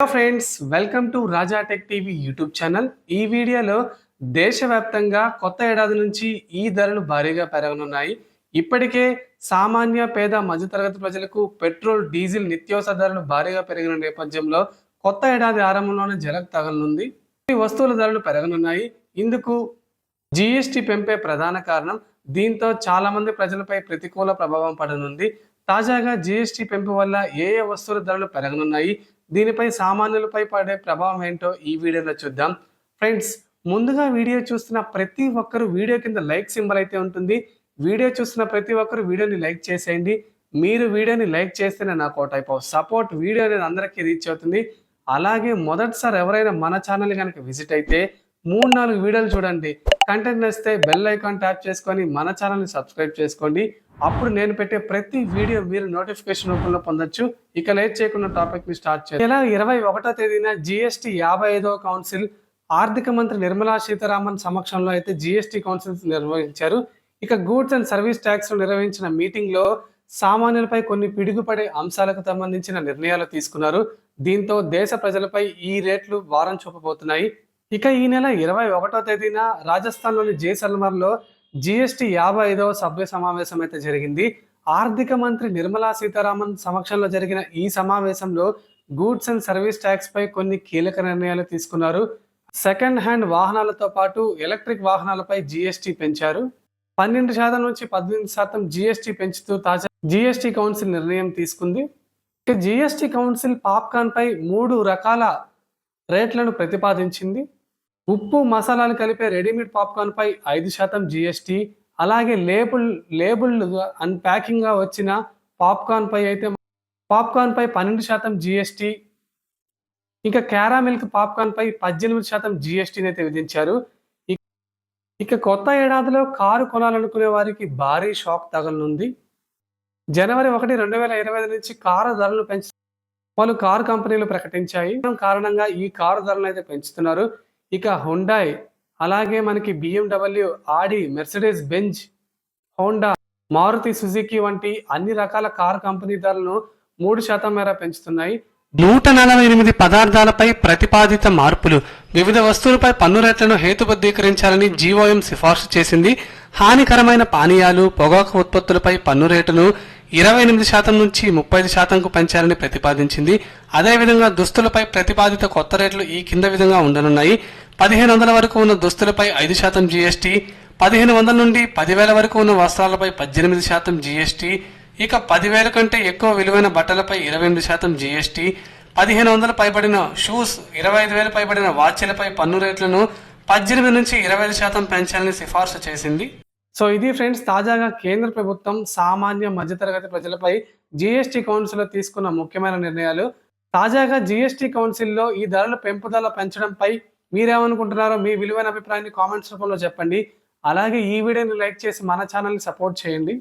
Hello friends welcome to Raja tech TV YouTube channel ఈ వీడియోలో దేశవ్యాప్తంగా కొత్త ఏడాది నుంచి ఈ ధరలు భారీగా పెరగనున్నాయి. ఇప్పటికే సామాన్య పేద మధ్యతరగతి ప్రజలకు పెట్రోల్ డీజిల్ నిత్యావసర ధరలు భారీగా పెరిగిన నేపథ్యంలో కొత్త ఏడాది ఆరంభంలోనే జలక్ తగలనుంది. ఈ వస్తువుల ధరలు పెరగనున్నాయి. ఇందుకు జీఎస్టీ పెంపే ప్రధాన కారణం దీంతో చాలామంది ప్రజలపై ప్రతికూల ప్రభావం పడనుంది. తాజాగా జీఎస్టీ పెంపు వల్ల ఏ ఏ వస్తువుల ధరలు పెరగనున్నాయి? దీనిపై సామాన్యులపై పడే ప్రభావం ఏంటో ఈ వీడియోలో చూద్దాం. ఫ్రెండ్స్ ముందుగా వీడియో చూస్తున్న ప్రతి ఒక్కరు వీడియో కింద లైక్ సింబల్ అయితే ఉంటుంది. వీడియో చూస్తున్న ప్రతి ఒక్కరు వీడియోని లైక్ చేసేయండి. మీరు వీడియోని లైక్ చేస్తేనే నాకు టైప్ ఆఫ్ సపోర్ట్ వీడియో అనేది అందరికీ రీచ్ అవుతుంది. అలాగే మొదటిసారి ఎవరైనా మన ఛానల్ కనుక విజిట్ అయితే మూడు నాలుగు వీడియోలు చూడండి. కంటెంట్ నచ్చితే బెల్ ఐకాన్ ట్యాప్ చేసుకొని మన ఛానల్ని సబ్స్క్రైబ్ చేసుకోండి. అప్పుడు నేను పెట్టే ప్రతి వీడియో మీరు నోటిఫికేషన్ రూపంలో పొందొచ్చు. ఇక లేట్ చేయకుండా టాపిక్ని స్టార్ట్ చేయాలి ఇలా ఇరవై ఒకటో తేదీన జిఎస్టి యాభై ఐదవ కౌన్సిల్ ఆర్థిక మంత్రి నిర్మలా సీతారామన్ సమక్షంలో అయితే జిఎస్టి కౌన్సిల్స్ నిర్వహించారు. ఇక గూడ్స్ అండ్ సర్వీస్ ట్యాక్స్ నిర్వహించిన మీటింగ్లో సామాన్యులపై కొన్ని పిడుగుపడే అంశాలకు సంబంధించిన నిర్ణయాలు తీసుకున్నారు. దీంతో దేశ ప్రజలపై ఈ రేట్లు వారం చూపబోతున్నాయి. ఇక ఈ నెల ఇరవై ఒకటో తేదీన రాజస్థాన్లోని జైసల్మర్లో జిఎస్టీ యాభై ఐదవ సభ్య సమావేశం అయితే జరిగింది. ఆర్థిక మంత్రి నిర్మలా సీతారామన్ సమక్షంలో జరిగిన ఈ సమావేశంలో గూడ్స్ అండ్ సర్వీస్ ట్యాక్స్ పై కొన్ని కీలక నిర్ణయాలు తీసుకున్నారు. సెకండ్ హ్యాండ్ వాహనాలతో పాటు ఎలక్ట్రిక్ వాహనాలపై జిఎస్టి పెంచారు. పన్నెండు శాతం నుంచి పద్దెనిమిది శాతం జీఎస్టీ పెంచుతూ తాజా జిఎస్టి కౌన్సిల్ నిర్ణయం తీసుకుంది. ఇక జిఎస్టి కౌన్సిల్ పాప్కార్న్ పై మూడు రకాల రేట్లను ప్రతిపాదించింది. ఉప్పు మసాలాలు కలిపే రెడీమేడ్ పాప్కార్న్ పై ఐదు శాతం జిఎస్టి అలాగే లేబుల్ లేబుల్ అన్ప్యాకింగ్గా వచ్చిన పాప్కార్న్ పై అయితే పాప్కార్న్ పై పన్నెండు శాతం జిఎస్టి ఇంకా క్యారామిల్క్ పాప్కార్న్ పై పద్దెనిమిది శాతం జిఎస్టీని అయితే విధించారు. ఇక- ఇక కొత్త ఏడాదిలో కారు కొనాలనుకునే వారికి భారీ షాక్ తగలనుంది. జనవరి ఒకటి రెండు వేల ఇరవై ఐదు నుంచి కారు ధరలు పెంచు పలు కారు కంపెనీలు ప్రకటించాయి. కారణంగా ఈ కారు ధరలను అయితే పెంచుతున్నారు. ఇక హుండాయ్ అలాగే మనకి BMW Audi Mercedes Benz Honda Maruti Suzuki వంటి అన్ని రకాల కార్ కంపెనీ ధరలను మూడు శాతం మేర పెంచుతున్నాయి. నూట నలభై ఎనిమిది పదార్థాలపై ప్రతిపాదిత మార్పులు. వివిధ వస్తువులపై పన్ను రేట్లను హేతుబద్ధీకరించాలని జీవోఎం సిఫార్సు చేసింది. హానికరమైన పానీయాలు పొగాకు ఉత్పత్తులపై పన్ను రేటును ఇరవై ఎనిమిది శాతం నుంచి ముప్పై ఐదు శాతంకు పెంచాలని ప్రతిపాదించింది. అదేవిధంగా దుస్తులపై ప్రతిపాదిత కొత్త రేట్లు ఈ కింద విధంగా ఉండనున్నాయి. పదిహేను వందల వరకు ఉన్న దుస్తులపై ఐదు శాతం జీఎస్టీ పదిహేను వందల నుండి పదివేల వరకు ఉన్న వస్త్రాలపై పద్దెనిమిది శాతం జీఎస్టీ ఇక పదివేల కంటే ఎక్కువ విలువైన బట్టలపై ఇరవై ఎనిమిది శాతం జీఎస్టీ పదిహేను వందల పైబడిన షూస్ ఇరవై ఐదు వేల పైబడిన వాచ్లపై పన్ను రేట్లను పద్దెనిమిది నుంచి ఇరవై ఐదు శాతం పెంచాలని సిఫార్సు చేసింది. సో ఇది ఫ్రెండ్స్ తాజాగా కేంద్ర ప్రభుత్వం సామాన్య మధ్యతరగతి ప్రజలపై జీఎస్టీ కౌన్సిల్లో తీసుకున్న ముఖ్యమైన నిర్ణయాలు. తాజాగా జీఎస్టీ కౌన్సిల్లో ఈ ధరల పెంపుదల పెంచడంపై మీరేమనుకుంటున్నారో మీ విలువైన అభిప్రాయాన్ని కామెంట్స్ రూపంలో చెప్పండి. అలాగే ఈ వీడియోని లైక్ చేసి మన ఛానల్ని సపోర్ట్ చేయండి.